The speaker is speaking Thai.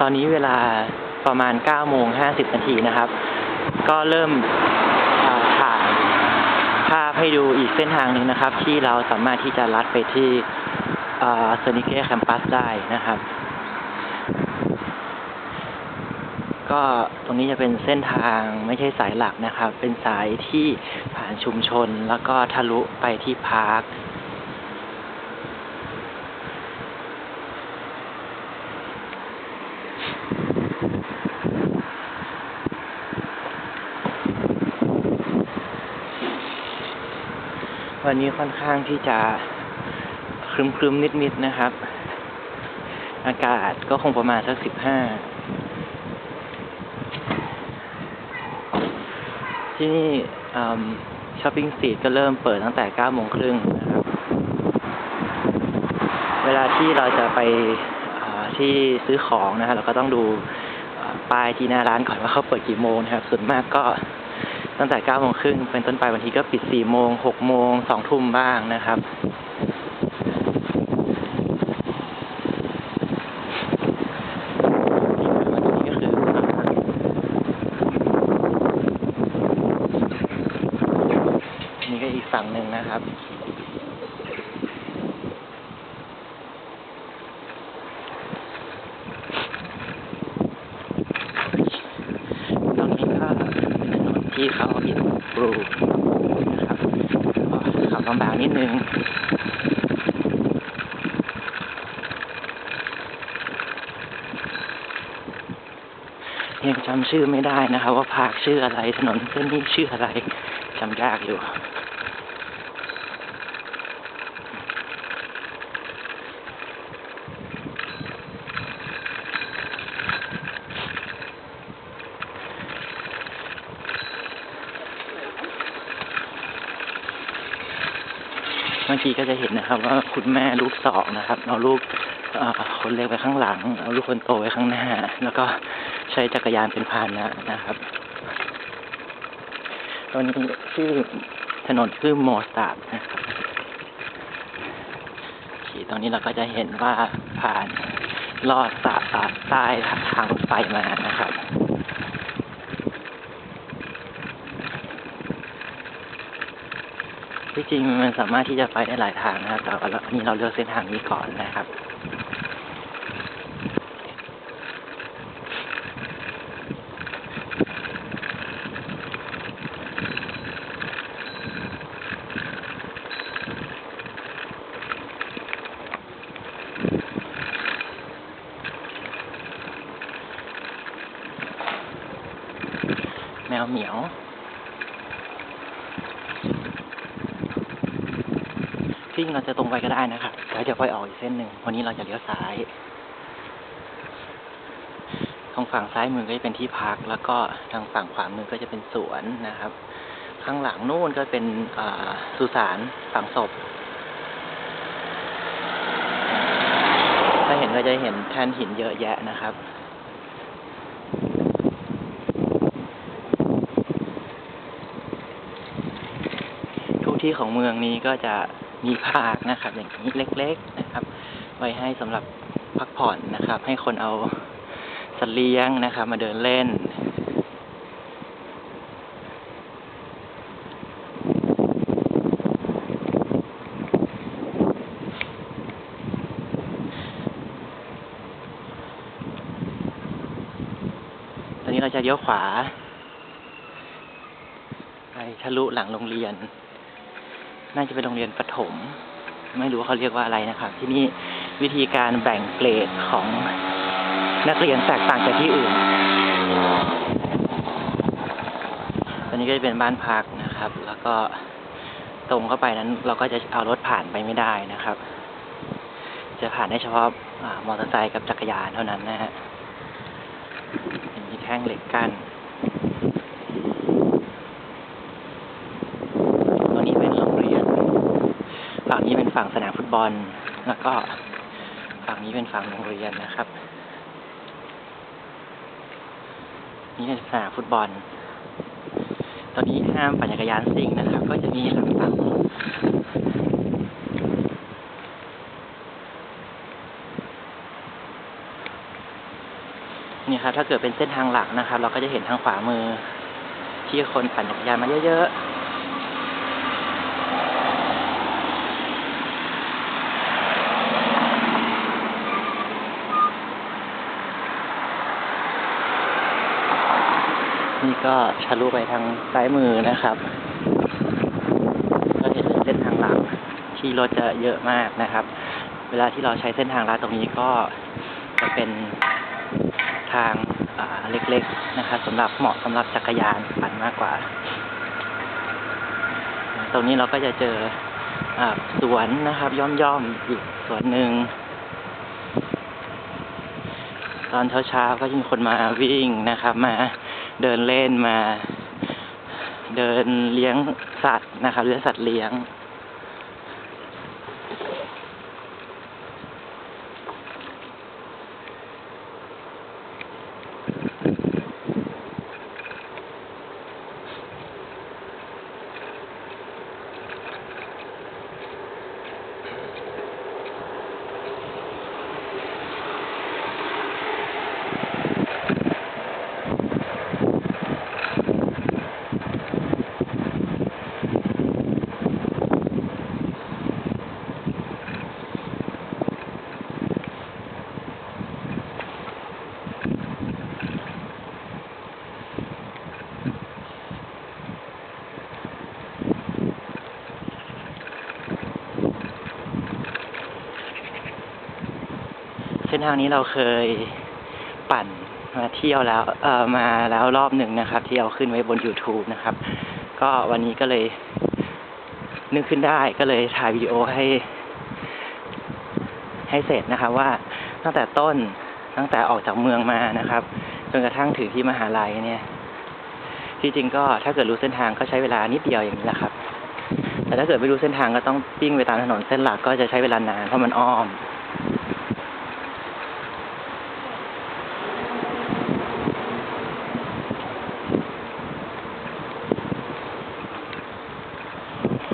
ตอนนี้เวลาประมาณ9โมง50นาทีนะครับ ก็เริ่มถ่ายภาพให้ดูอีกเส้นทางหนึ่งนะครับ ที่เราสามารถที่จะลัดไปที่เซนิเก้แคมปัสได้นะครับ ก็ตรงนี้จะเป็นเส้นทางไม่ใช่สายหลักนะครับ เป็นสายที่ผ่านชุมชนแล้วก็ทะลุไปที่พาร์ค วันนี้ค่อนข้างที่จะครึมๆนิดๆนะครับ อากาศก็คงประมาณสักสิบห้าที่นี่ช้อปปิ้งสตรีทก็เริ่มเปิดตั้งแต่9โมงครึ่งนะครับ เวลาที่เราจะไปที่ซื้อของนะฮะเราก็ต้องดูป้ายที่หน้าร้านก่อนว่าเขาเปิดกี่โมงนะครับ ส่วนมากก็ ตั้งแต่9โมงครึ่งเป็นต้นไปบางทีก็ปิด 4 โมง 6 โมง 2 ทุ่มบ้างนะครับ นี่ก็อีกฝั่งหนึ่งนะครับ ตรงนี้ก็เป็นถนนที่เขาอิน ปลูกครับขับลำบากนิดนึงยังจำชื่อไม่ได้นะครับ ว่าภาคชื่ออะไรถนนเส้นนี้ชื่ออะไรจำยากอยู่ บางทีก็จะเห็นนะครับ ว่าคุณแม่ลูกสองนะครับเอาลูกคนเล็กไปข้างหลัง เอาลูกคนโตไว้ข้างหน้า แล้วก็ใช้จักรยานเป็นพาหนะนะครับตอนนี้ชื่อถนนชื่อโมสตาร์นะครับขี่ตรงนี้เราก็จะเห็นว่าผ่านลอดสาสาใต้ทางรถไฟมานะครับ ที่จริงมันสามารถที่จะไปได้หลายทางนะครับ แต่ว่าเราอันนี้เราเลือกเส้นทางนี้ก่อนนะครับแมวเหมียว ที่จริงเราจะตรงไปก็ได้นะครับแล้วจะค่อยออกอีกเส้นหนึ่ง วันนี้เราจะเลี้ยวซ้าย ทางฝั่งซ้ายมือก็จะเป็นที่พัก แล้วก็ทางฝั่งขวามือก็จะเป็นสวนนะครับ ข้างหลังนู่นก็เป็นสุสานฝังศพ ถ้าเห็นก็จะเห็นแท่นหินเยอะแยะนะครับทุกที่ของเมืองนี้ก็จะ มีพาร์คนะครับ อย่างนี้เล็ก ๆนะครับ ไว้ให้สำหรับพักผ่อนนะครับ ให้คนเอาสัตว์เลี้ยงนะครับ มาเดินเล่นตอนนี้เราจะเลี้ยวขวา ไปทะลุหลังโรงเรียน น่าจะเป็นโรงเรียนประถม ไม่รู้ว่าเขาเรียกว่าอะไรนะครับ ที่นี่วิธีการแบ่งเกรดของนักเรียนแตกต่างจากที่อื่น ตอนนี้ก็จะเป็นบ้านพักนะครับ แล้วก็ตรงเข้าไปนั้นเราก็จะเอารถผ่านไปไม่ได้นะครับ จะผ่านได้เฉพาะอ่ามอเตอร์ไซค์กับจักรยานเท่านั้นนะฮะมีแท่งเหล็กกั้น ตัวนี้เป็นโรงเรียน ฝั่งนี้เป็นฝั่งสนามฟุตบอล แล้วก็ฝั่งนี้เป็นฝั่งโรงเรียนนะครับ นี่เป็นสนามฟุตบอล ตอนนี้ห้ามปั่นจักรยานซิ่งนะครับ ก็จะมีหลังฝั่งนี่ครับถ้าเกิดเป็นเส้นทางหลักนะครับ เราก็จะเห็นทางขวามือ ที่คนปั่นจักรยานมาเยอะๆ นี่ก็ทะลุไปทางซ้ายมือนะครับ ก็เห็นเป็นเส้นทางหลักที่รถจะเยอะมากนะครับ เวลาที่เราใช้เส้นทางลัดตรงนี้ก็จะเป็นทางเล็กๆนะครับสำหรับเหมาะสำหรับจักรยานปั่นมากกว่า ตรงนี้เราก็จะเจออสวนนะครับ ย่อมๆอีกสวนหนึ่งตอนเช้าๆก็จะมีคนมาวิ่งนะครับ มา เดินเล่นมา เดินเลี้ยงสัตว์นะครับเลี้ยงสัตว์เลี้ยง นทางนี้เราเคยปั่นมาเที่ยวแล้วเอ่อมาแล้วรอบหนึ่งนะครับ ที่เอาขึ้นไว้บน YouTube นะครับ ก็วันนี้ก็เลย นึกขึ้นได้ก็เลยถ่ายวิดีโอให้ ให้เสร็จนะครับ ว่าตั้งแต่ต้นตั้งแต่ออกจากเมืองมานะครับจนกระทั่งถึงที่มหาลัยเนี่ย ที่จริงก็ถ้าเกิดรู้เส้นทางก็ใช้เวลานิดเดียวอย่างนี้แหละครับ แต่ถ้าเกิดไม่รู้เส้นทางก็ต้องวิ่งไปตามถนนเส้นหลักก็จะใช้เวลานานเพราะมันอ้อม